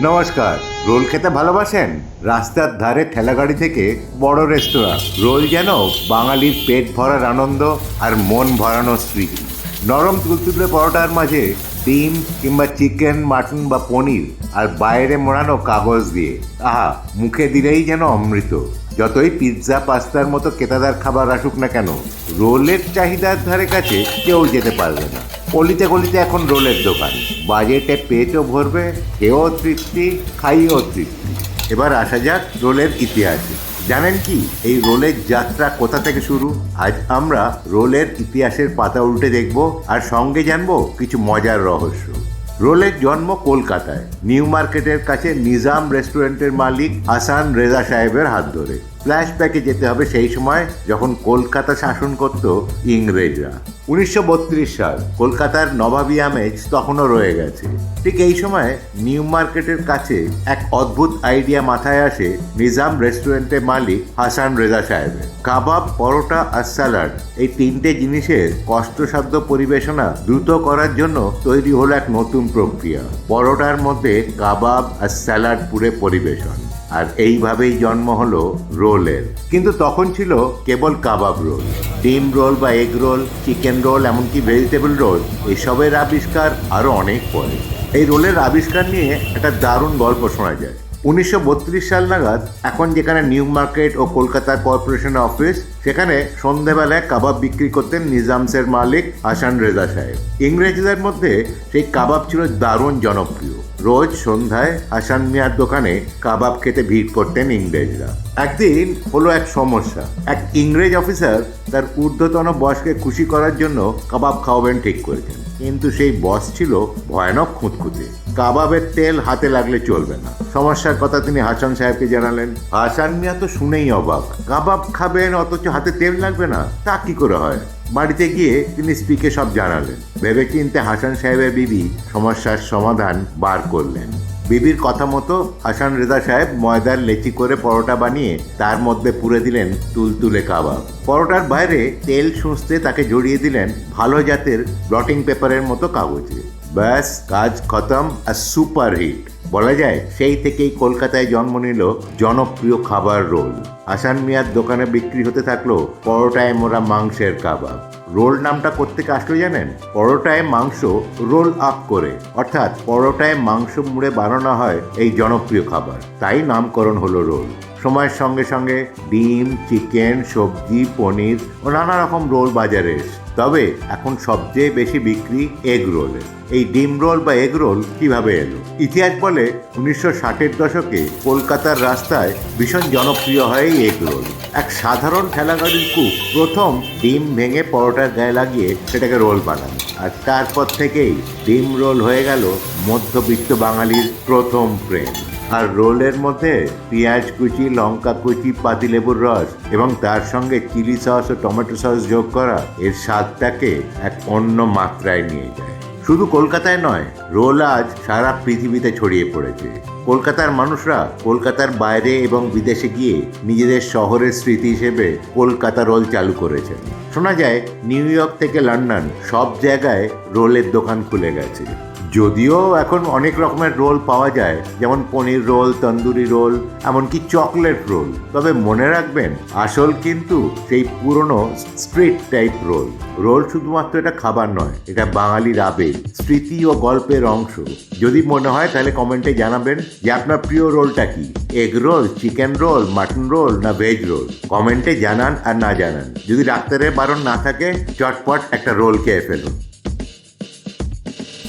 নমস্কার। রোল খেতে ভালোবাসেন? রাস্তার ধারে ঠেলাগাড়ি থেকে বড় রেস্তোরাঁ। রোল যেন বাঙালির পেট ভরার আনন্দ আর মন ভরানোর স্মৃতি। নরম তুলতুলে পরোটার মাঝে ডিম কিংবা চিকেন, মাটন বা পনির আর বাইরে মোড়ানো কাগজ দিয়ে। আহা, মুখে দিলেই যেন অমৃত। যতই পিৎজা, পাস্তার মতো কেতাদার খাবার আসুক না কেন, রোলের চাহিদার ধারে কাছে কেউ যেতে পারবে না। গলিতে গলিতে এখন রোলের দোকান। বাজেটে পেটও ভরবে, খেয়েও তৃপ্তি, খাইয়েও তৃপ্তি। এবার আসা যাক রোলের ইতিহাসে। জানেন কি, এই রোলের যাত্রা কোথা থেকে শুরু? আজ আমরা রোলের ইতিহাসের পাতা উল্টে দেখব আর সঙ্গে জানব কিছু মজার রহস্য। রোলের জন্ম কলকাতায়, নিউ মার্কেটের কাছে নিজাম রেস্টুরেন্টের মালিক হাসান রেজা সাহেবের হাত ধরে। ফ্ল্যাশব্যাকে যেতে হবে সেই সময় যখন কলকাতা শাসন করত ইংরেজরা। উনিশশো বত্রিশ সাল কলকাতার নবাবী আমেজ তখনও রয়ে গেছে। ঠিক এই সময় নিউ মার্কেটের কাছে এক অদ্ভুত আইডিয়া মাথায় আসে নিজাম রেস্টুরেন্টের মালিক হাসান রেজা সাহেবের। কাবাব, পরোটা আর স্যালাড এই তিনটে জিনিসের কষ্টসাধ্য পরিবেশনা দ্রুত করার জন্য তৈরি হলো এক নতুন প্রক্রিয়া। পরোটার মধ্যে কাবাব আর স্যালাড পুরে পরিবেশন। আর এইভাবেই জন্ম হলো রোলের। কিন্তু তখন ছিল কেবল কাবাব রোল। ডিম রোল বা এগ রোল, চিকেন রোল, এমনকি ভেজিটেবল রোল, এসবের আবিষ্কার আরও অনেক পরে। এই রোলের আবিষ্কার নিয়ে একটা দারুণ গল্প শোনা যায়। উনিশশো বত্রিশ সাল নাগাদ এখন যেখানে নিউ মার্কেট ও কলকাতা কর্পোরেশন অফিস, সেখানে সন্ধেবেলায় কাবাব বিক্রি করতেন নিজামসের মালিক হাসান রেজা সাহেব। ইংরেজদের মধ্যে সেই কাবাব ছিল দারুণ জনপ্রিয়। রোজ সন্ধ্যায় হাসান মিয়ার দোকানে কাবাব খেতে ভিড় করতেন ইংরেজরা। একদিন হলো এক সমস্যা। এক ইংরেজ অফিসার তার ঊর্ধ্বতন বসকে খুশি করার জন্য কাবাব খাওয়াবেন ঠিক করেছেন। কিন্তু সেই বস ছিল ভয়ানক খুঁতখুঁতে। কাবাবের তেল হাতে লাগলে চলবে না। সমস্যার কথা তিনি হাসান সাহেবকে জানালেন। হাসান মিয়া তো শুনেই অবাক। কাবাব খাবেন অথচ হাতে তেল লাগবে না। তা কি করে হয়? বাড়িতে গিয়ে তিনি স্পিকে সব জানালেন। ভেবে চিনতে হাসান সাহেবের বিবি সমস্যার সমাধান বার করলেন। বিবির কথা মতো হাসান রেজা সাহেব ময়দার লেচি করে পরোটা বানিয়ে তার মধ্যে পুরে দিলেন তুলতুলে কাবাব। পরোটার বাইরে তেল সুঁচতে তাকে জড়িয়ে দিলেন ভালো জাতের ব্লটিং পেপারের মতো কাগজে। ব্যাস, কাজ খতম আর সুপার হিট। বলা যায়, সেই থেকেই কলকাতায় জন্ম নিল জনপ্রিয় খাবার রোল। আসান মিয়ার দোকানে বিক্রি হতে থাকল পরোটায় মোরা মাংসের কাবাব। রোল নামটা কোত্থেকে আসলো জানেন? পরোটায় মাংস রোল আপ করে। অর্থাৎ পরোটায় মাংস মুড়ে বানানো হয় এই জনপ্রিয় খাবার। তাই নামকরণ হলো রোল। সময়ের সঙ্গে সঙ্গে ডিম, চিকেন, সবজি, পনির ও নানা রকম রোল বাজারে এসে। তবে এখন সবচেয়ে বেশি বিক্রি এগ রোলের এই ডিম রোল বা এগ রোল কীভাবে এলো? ইতিহাস বলে উনিশশো ষাটের দশকে কলকাতার রাস্তায় ভীষণ জনপ্রিয় হয় এই এগ রোল। এক সাধারণ ঠেলাগাড়ির কুক প্রথম ডিম ভেঙে পরোটার গায়ে লাগিয়ে সেটাকে রোল বানান আর তারপর থেকেই ডিম রোল হয়ে গেল মধ্যবিত্ত বাঙালির প্রথম প্রেম। আর রোলের মধ্যে পেঁয়াজ কুচি, লঙ্কা কুচি, পাতিলেবুর রস এবং তার সঙ্গে চিলি সস ও টমেটো সস যোগ করা এর স্বাদটাকে এক অন্য মাত্রায় নিয়ে যায়। শুধু কলকাতায় নয়, রোল আজ সারা পৃথিবীতে ছড়িয়ে পড়েছে। কলকাতার মানুষরা কলকাতার বাইরে এবং বিদেশে গিয়ে নিজেদের শহরের স্মৃতি হিসেবে কলকাতা রোল চালু করেছেন। শোনা যায়, নিউ ইয়র্ক থেকে লন্ডন সব জায়গায় রোলের দোকান খুলে গেছে। যদিও এখন অনেক রকমের রোল পাওয়া যায়, যেমন পনির রোল, তন্দুরি রোল, এমনকি চকলেট রোল। তবে মনে রাখবেন, আসল কিন্তু সেই পুরনো স্ট্রিট টাইপ রোল। রোল শুধুমাত্র এটা খাবার নয়, এটা বাঙালির আবেগ, স্মৃতি ও গল্পের অংশ। যদি মনে হয়, তাহলে কমেন্টে জানাবেন যে আপনার প্রিয় রোলটা কি? Egg roll, chicken roll, mutton roll না ভেজ রোল? কমেন্টে জানান আর না জানান। যদি ডাক্তারের বারণ না থাকে, চটপট একটা রোল খেয়ে ফেলুন।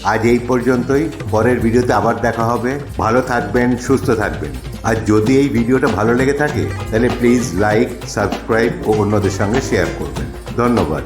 আজ এই পর্যন্তই। পরের ভিডিওতে আবার দেখা হবে। ভালো থাকবেন, সুস্থ থাকবেন। আর যদি এই ভিডিওটা ভালো লেগে থাকে, তাহলে প্লিজ লাইক সাবস্ক্রাইব ও অন্যদের সঙ্গে শেয়ার করবেন। ধন্যবাদ।